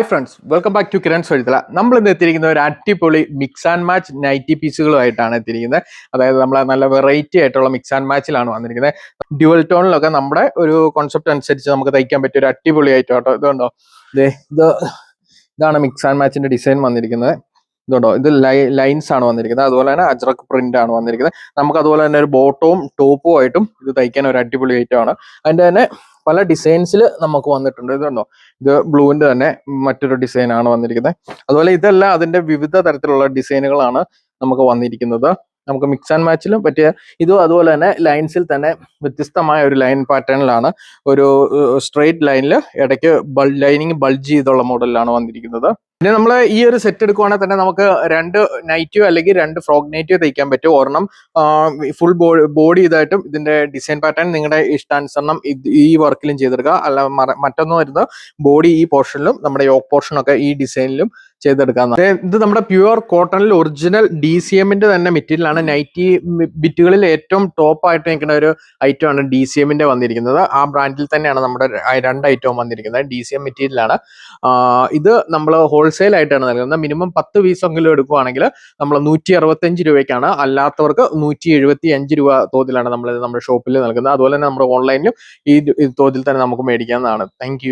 Hi friends welcome back to Kiran സൊഴുത്തല നമ്മൾ ഇന്ന് എത്തിയിരിക്കുന്ന ഒരു അടിപൊളി മിക്സ് ആൻഡ് മാച്ച് നൈറ്റി പീസുകളുമായിട്ടാണ് എത്തിയിരിക്കുന്നത്. അതായത് നമ്മൾ നല്ല വെറൈറ്റി ആയിട്ടുള്ള മിക്സ് ആൻഡ് മാച്ചിലാണ് വന്നിരിക്കുന്നത്. ഡ്യുവൽ ടോണിലൊക്കെ നമ്മുടെ ഒരു കോൺസെപ്റ്റ് അനുസരിച്ച് നമുക്ക് തയ്ക്കാൻ പറ്റിയ ഒരു അടിപൊളി ആയിട്ട് കേട്ടോ. ഇതുണ്ടോ? ഇത് ഇതാണ് മിക്സ് ആൻഡ് മാച്ചിന്റെ ഡിസൈൻ വന്നിരിക്കുന്നത്. ഇതുണ്ടോ? ഇത് ലൈൻസ് ആണ് വന്നിരിക്കുന്നത്. അതുപോലെ തന്നെ അജ്രക് പ്രിന്റ് ആണ് വന്നിരിക്കുന്നത്. നമുക്ക് അതുപോലെ തന്നെ ഒരു ബോട്ടവും ടോപ്പും ആയിട്ടും ഇത് തയ്ക്കാൻ ഒരു അടിപൊളി ഐറ്റമാണ് അതിന്റെ തന്നെ പല ഡിസൈൻസിൽ നമുക്ക് വന്നിട്ടുണ്ട്. ഇതുണ്ടോ ഇത് ബ്ലൂവിന്റെ തന്നെ മറ്റൊരു ഡിസൈൻ ആണ് വന്നിരിക്കുന്നത്. അതുപോലെ ഇതെല്ലാം അതിന്റെ വിവിധ തരത്തിലുള്ള ഡിസൈനുകളാണ് നമുക്ക് വന്നിരിക്കുന്നത്. നമുക്ക് മിക്സ് ആൻഡ് മാച്ചിലും പറ്റിയ ഇതും അതുപോലെ തന്നെ ലൈൻസിൽ തന്നെ വ്യത്യസ്തമായ ഒരു ലൈൻ പാറ്റേണിലാണ് ഒരു സ്ട്രെയിറ്റ് ലൈനിൽ ഇടയ്ക്ക് ബൾ ലൈനിങ് ബൾജ് ചെയ്തുള്ള മോഡലിലാണ് വന്നിരിക്കുന്നത്. പിന്നെ നമ്മൾ ഈ ഒരു സെറ്റ് എടുക്കുവാണെങ്കിൽ തന്നെ നമുക്ക് രണ്ട് നൈറ്റിയോ അല്ലെങ്കിൽ രണ്ട് ഫ്രോക്ക് നൈറ്റിയോ തയ്ക്കാൻ പറ്റും. ഒരെണ്ണം ഫുൾ ബോഡി ഇതായിട്ടും ഇതിന്റെ ഡിസൈൻ പാറ്റേൺ നിങ്ങളുടെ ഇഷ്ടാനുസരണം ഈ വർക്കിലും ചെയ്തെടുക്കുക. അല്ല മറ- മറ്റൊന്ന് വരുന്നത് ബോഡി ഈ പോർഷനിലും നമ്മുടെ യോക്ക് പോർഷനൊക്കെ ഈ ഡിസൈനിലും ചെയ്തെടുക്കാം ഇത് നമ്മുടെ പ്യുവർ കോട്ടണിൽ ഒറിജിനൽ ഡി സി എമ്മിന്റെ തന്നെ മെറ്റീരിയലാണ് നൈറ്റി ബിറ്റുകളിൽ ഏറ്റവും ടോപ്പ് ആയിട്ട് നിൽക്കുന്ന ഒരു ഐറ്റം ആണ് ഡി സി എമ്മിന്റെ വന്നിരിക്കുന്നത്. ആ ബ്രാൻഡിൽ തന്നെയാണ് നമ്മുടെ രണ്ട് ഐറ്റവും വന്നിരിക്കുന്നത്. ഡി സി എം മെറ്റീരിയലാണ് ഇത് നമ്മൾ ഹോൾസെയിൽ ആയിട്ടാണ് നൽകുന്നത്. മിനിമം പത്ത് പീസ് എങ്കിലും എടുക്കുവാണെങ്കിൽ നമ്മൾ നൂറ്റി അറുപത്തഞ്ച് രൂപയ്ക്കാണ്. അല്ലാത്തവർക്ക് നൂറ്റി എഴുപത്തി അഞ്ച് രൂപ തോതിലാണ് നമ്മൾ നമ്മുടെ ഷോപ്പിൽ നൽകുന്നത്. അതുപോലെ തന്നെ നമ്മുടെ ഓൺലൈനിലും ഈ തോതിൽ തന്നെ നമുക്ക് മേടിക്കാവുന്നതാണ്. താങ്ക്